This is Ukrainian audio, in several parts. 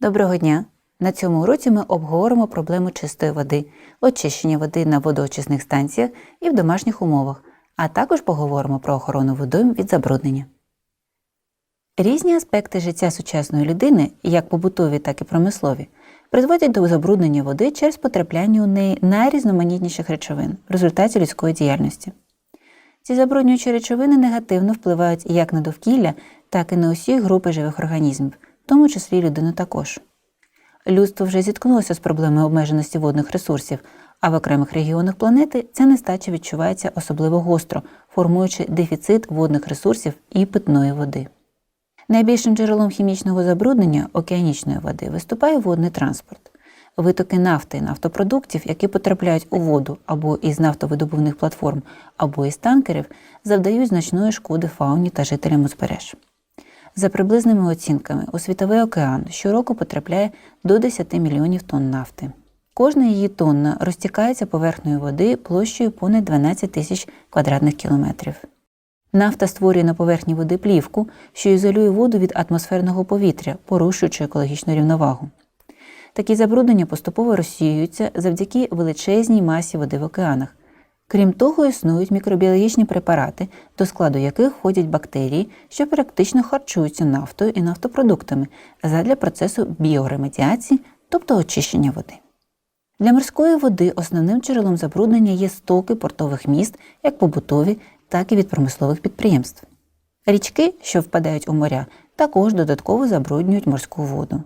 Доброго дня! На цьому уроці ми обговоримо проблему чистої води, очищення води на водоочисних станціях і в домашніх умовах, а також поговоримо про охорону водойм від забруднення. Різні аспекти життя сучасної людини, як побутові, так і промислові, призводять до забруднення води через потрапляння у неї найрізноманітніших речовин в результаті людської діяльності. Ці забруднюючі речовини негативно впливають як на довкілля, так і на усі групи живих організмів, тому числі людину також. Людство вже зіткнулося з проблемою обмеженості водних ресурсів, а в окремих регіонах планети ця нестача відчувається особливо гостро, формуючи дефіцит водних ресурсів і питної води. Найбільшим джерелом хімічного забруднення океанічної води виступає водний транспорт. Витоки нафти і нафтопродуктів, які потрапляють у воду або із нафтовидобувних платформ, або із танкерів, завдають значної шкоди фауні та жителям узбереж. За приблизними оцінками, у світовий океан щороку потрапляє до 10 мільйонів тонн нафти. Кожна її тонна розтікається поверхнею води площею понад 12 тисяч квадратних кілометрів. Нафта створює на поверхні води плівку, що ізолює воду від атмосферного повітря, порушуючи екологічну рівновагу. Такі забруднення поступово розсіюються завдяки величезній масі води в океанах. Крім того, існують мікробіологічні препарати, до складу яких входять бактерії, що практично харчуються нафтою і нафтопродуктами задля процесу біоремедіації, тобто очищення води. Для морської води основним джерелом забруднення є стоки портових міст, як побутові, так і від промислових підприємств. Річки, що впадають у моря, також додатково забруднюють морську воду.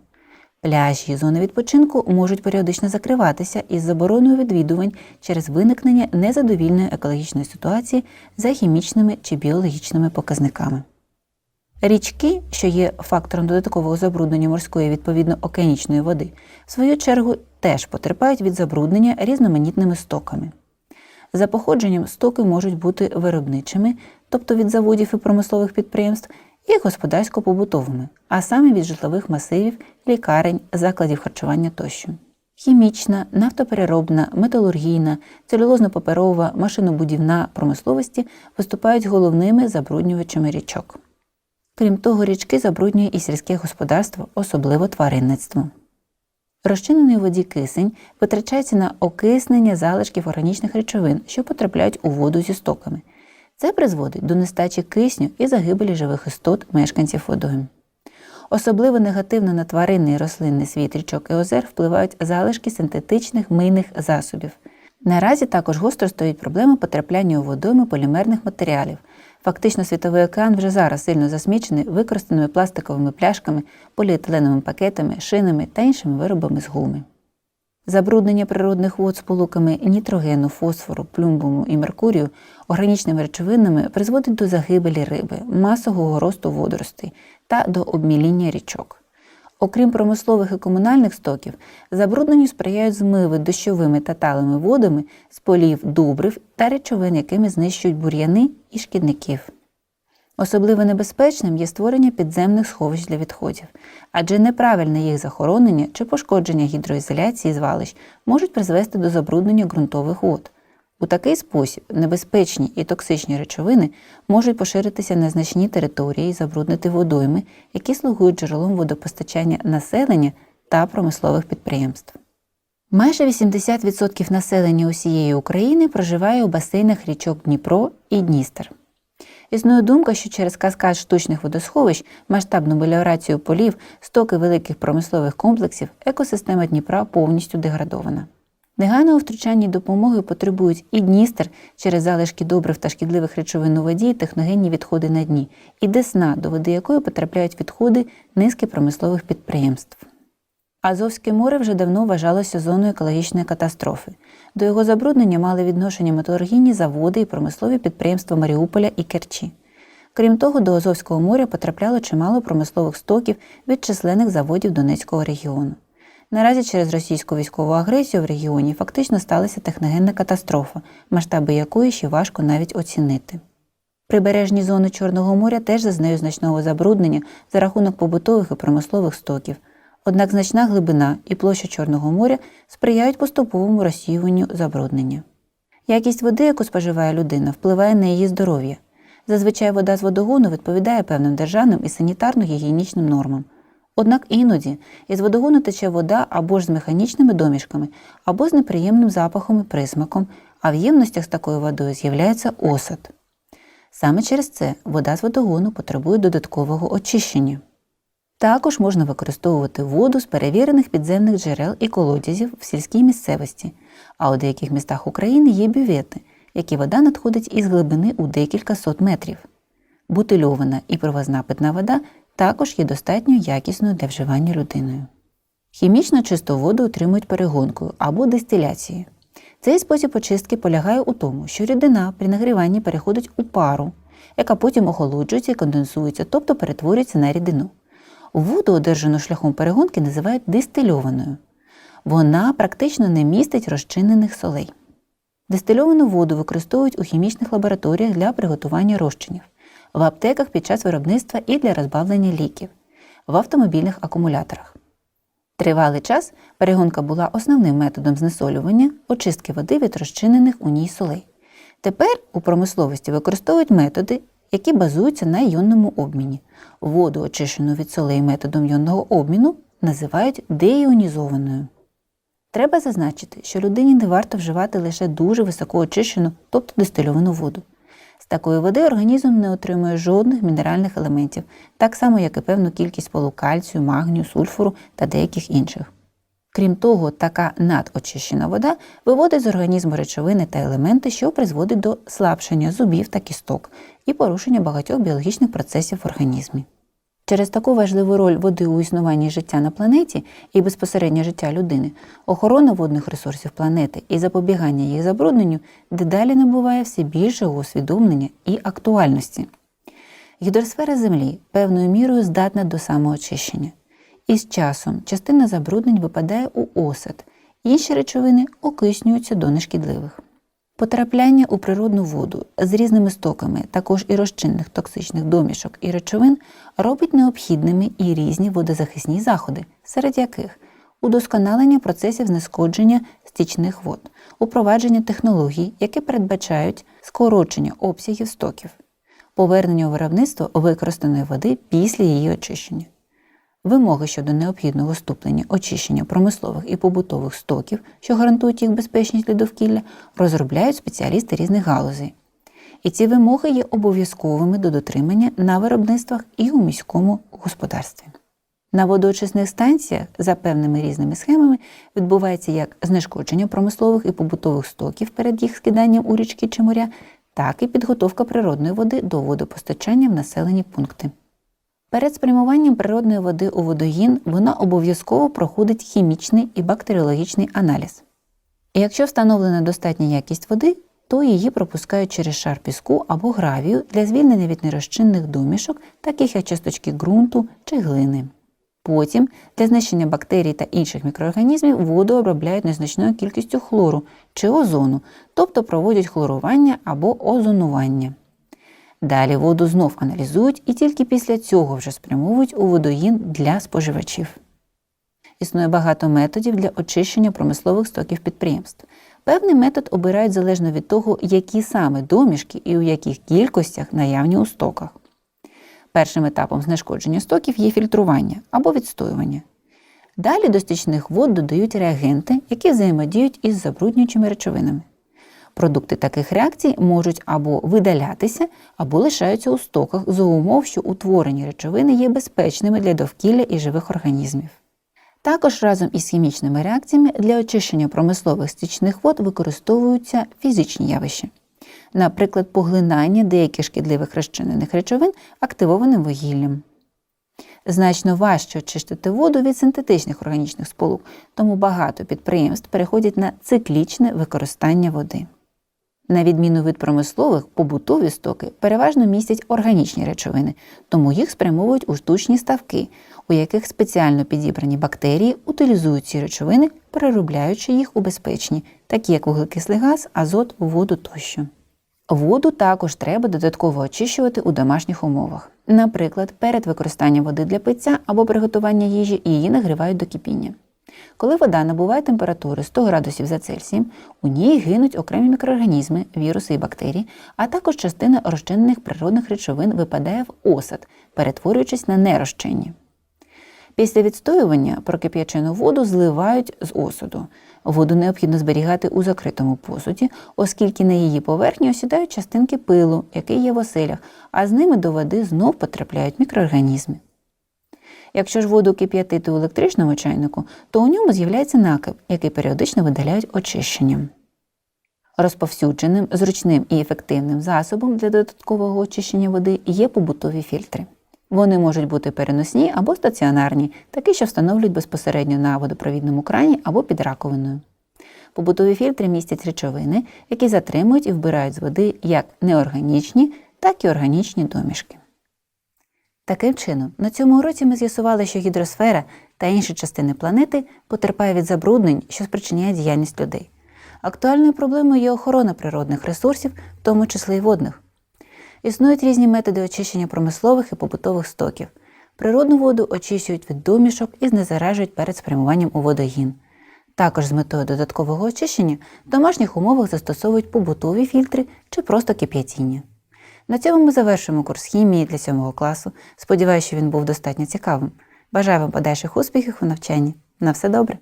Пляжі зони відпочинку можуть періодично закриватися із забороною відвідувань через виникнення незадовільної екологічної ситуації за хімічними чи біологічними показниками. Річки, що є фактором додаткового забруднення морської відповідно океанічної води, в свою чергу теж потерпають від забруднення різноманітними стоками. За походженням стоки можуть бути виробничими, тобто від заводів і промислових підприємств, і господарсько-побутовими, а саме від житлових масивів, лікарень, закладів харчування тощо. Хімічна, нафтопереробна, металургійна, целюлозно-паперова, машинобудівна промисловості виступають головними забруднювачами річок. Крім того, річки забруднює і сільське господарство, особливо тваринництво. Розчинений у воді кисень витрачається на окиснення залишків органічних речовин, що потрапляють у воду зі стоками. Це призводить до нестачі кисню і загибелі живих істот мешканців водойм. Особливо негативно на тваринний і рослинний світ річок і озер впливають залишки синтетичних мийних засобів. Наразі також гостро стоїть проблема потрапляння у водойми полімерних матеріалів. Фактично, світовий океан вже зараз сильно засмічений використаними пластиковими пляшками, поліетиленовими пакетами, шинами та іншими виробами з гуми. Забруднення природних вод сполуками нітрогену, фосфору, плюмбуму і меркурію органічними речовинами призводить до загибелі риби, масового росту водоростей та до обміління річок. Окрім промислових і комунальних стоків, забрудненню сприяють змиви дощовими та талими водами з полів дубрив та речовин, якими знищують бур'яни і шкідників. Особливо небезпечним є створення підземних сховищ для відходів, адже неправильне їх захоронення чи пошкодження гідроізоляції звалищ можуть призвести до забруднення ґрунтових вод. У такий спосіб небезпечні і токсичні речовини можуть поширитися на значні території і забруднити водойми, які слугують джерелом водопостачання населення та промислових підприємств. Майже 80% населення усієї України проживає у басейнах річок Дніпро і Дністер. Існує думка, що через каскад штучних водосховищ, масштабну меліорацію полів, стоки великих промислових комплексів, екосистема Дніпра повністю деградована. Негайного втручання допомоги потребують і Дністер через залишки добрив та шкідливих речовин у воді техногенні відходи на дні, і Десна, до води якої потрапляють відходи низки промислових підприємств. Азовське море вже давно вважалося зоною екологічної катастрофи. До його забруднення мали відношення металургійні заводи і промислові підприємства Маріуполя і Керчі. Крім того, до Азовського моря потрапляло чимало промислових стоків від численних заводів Донецького регіону. Наразі через російську військову агресію в регіоні фактично сталася техногенна катастрофа, масштаби якої ще важко навіть оцінити. Прибережні зони Чорного моря теж зазнають значного забруднення за рахунок побутових і промислових стоків. Однак значна глибина і площа Чорного моря сприяють поступовому розсіюванню забруднення. Якість води, яку споживає людина, впливає на її здоров'я. Зазвичай вода з водогону відповідає певним державним і санітарно-гігієнічним нормам. Однак іноді із водогону тече вода або ж з механічними домішками, або з неприємним запахом і присмаком, а в ємностях з такою водою з'являється осад. Саме через це вода з водогону потребує додаткового очищення. Також можна використовувати воду з перевірених підземних джерел і колодязів в сільській місцевості, а у деяких містах України є бювети, які вода надходить із глибини у декілька сот метрів. Бутильована і провозна питна вода також є достатньо якісною для вживання людиною. Хімічно чисту воду отримують перегонкою або дистиляцією. Цей спосіб очистки полягає у тому, що рідина при нагріванні переходить у пару, яка потім охолоджується і конденсується, тобто перетворюється на рідину. Воду, одержану шляхом перегонки, називають дистильованою. Вона практично не містить розчинених солей. Дистильовану воду використовують у хімічних лабораторіях для приготування розчинів, в аптеках під час виробництва і для розбавлення ліків, в автомобільних акумуляторах. Тривалий час перегонка була основним методом знесолювання, очистки води від розчинених у ній солей. Тепер у промисловості використовують методи, які базуються на іонному обміні. Воду, очищену від солей методом іонного обміну, називають деіонізованою. Треба зазначити, що людині не варто вживати лише дуже високо очищену, тобто дистильовану воду. З такої води організм не отримує жодних мінеральних елементів, так само, як і певну кількість полу кальцію, магнію, сульфуру та деяких інших. Крім того, така надочищена вода виводить з організму речовини та елементи, що призводить до слабшення зубів та кісток і порушення багатьох біологічних процесів в організмі. Через таку важливу роль води у існуванні життя на планеті і безпосередньо життя людини, охорона водних ресурсів планети і запобігання їх забрудненню дедалі набуває все більшого усвідомлення і актуальності. Гідросфера Землі певною мірою здатна до самоочищення. І з часом частина забруднень випадає у осад, інші речовини окиснюються до нешкідливих. Потрапляння у природну воду з різними стоками, також і розчинних токсичних домішок і речовин, робить необхідними і різні водозахисні заходи, серед яких удосконалення процесів знешкодження стічних вод, упровадження технологій, які передбачають скорочення обсягів стоків, повернення у виробництво використаної води після її очищення. Вимоги щодо необхідного ступлення очищення промислових і побутових стоків, що гарантують їх безпечність для довкілля, розробляють спеціалісти різних галузей. І ці вимоги є обов'язковими до дотримання на виробництвах і у міському господарстві. На водоочисних станціях за певними різними схемами відбувається як знешкодження промислових і побутових стоків перед їх скиданням у річки чи моря, так і підготовка природної води до водопостачання в населені пункти. Перед спрямуванням природної води у водогін вона обов'язково проходить хімічний і бактеріологічний аналіз. І якщо встановлена достатня якість води, то її пропускають через шар піску або гравію для звільнення від нерозчинних домішок, таких як часточки ґрунту чи глини. Потім для знищення бактерій та інших мікроорганізмів воду обробляють незначною кількістю хлору чи озону, тобто проводять хлорування або озонування. Далі воду знов аналізують і тільки після цього вже спрямовують у водогін для споживачів. Існує багато методів для очищення промислових стоків підприємств. Певний метод обирають залежно від того, які саме домішки і у яких кількостях наявні у стоках. Першим етапом знешкодження стоків є фільтрування або відстоювання. Далі до стічних вод додають реагенти, які взаємодіють із забруднюючими речовинами. Продукти таких реакцій можуть або видалятися, або лишаються у стоках за умов, що утворені речовини є безпечними для довкілля і живих організмів. Також разом із хімічними реакціями для очищення промислових стічних вод використовуються фізичні явища, наприклад, поглинання деяких шкідливих розчинених речовин активованим вугіллям. Значно важче очистити воду від синтетичних органічних сполук, тому багато підприємств переходять на циклічне використання води. На відміну від промислових, побутові стоки переважно містять органічні речовини, тому їх спрямовують у штучні ставки, у яких спеціально підібрані бактерії утилізують ці речовини, переробляючи їх у безпечні, такі як вуглекислий газ, азот, воду тощо. Воду також треба додатково очищувати у домашніх умовах. Наприклад, перед використанням води для пиття або приготування їжі її нагрівають до кипіння. Коли вода набуває температури 100 градусів за Цельсієм, у ній гинуть окремі мікроорганізми, віруси і бактерії, а також частина розчинених природних речовин випадає в осад, перетворюючись на нерозчинні. Після відстоювання прокип'ячену воду зливають з осуду. Воду необхідно зберігати у закритому посуді, оскільки на її поверхні осідають частинки пилу, який є в оселях, а з ними до води знов потрапляють мікроорганізми. Якщо ж воду кип'ятити у електричному чайнику, то у ньому з'являється накип, який періодично видаляють очищенням. Розповсюдженим, зручним і ефективним засобом для додаткового очищення води є побутові фільтри. Вони можуть бути переносні або стаціонарні, такі, що встановлюють безпосередньо на водопровідному крані або під раковиною. Побутові фільтри містять речовини, які затримують і вбирають з води як неорганічні, так і органічні домішки. Таким чином, на цьому уроці ми з'ясували, що гідросфера та інші частини планети потерпає від забруднень, що спричиняє діяльність людей. Актуальною проблемою є охорона природних ресурсів, в тому числі й водних. Існують різні методи очищення промислових і побутових стоків. Природну воду очищують від домішок і знезаражують перед спрямуванням у водогін. Також з метою додаткового очищення в домашніх умовах застосовують побутові фільтри чи просто кип'ятіння. На цьому ми завершуємо курс хімії для 7 класу. Сподіваюся, що він був достатньо цікавим. Бажаю вам подальших успіхів у навчанні. На все добре!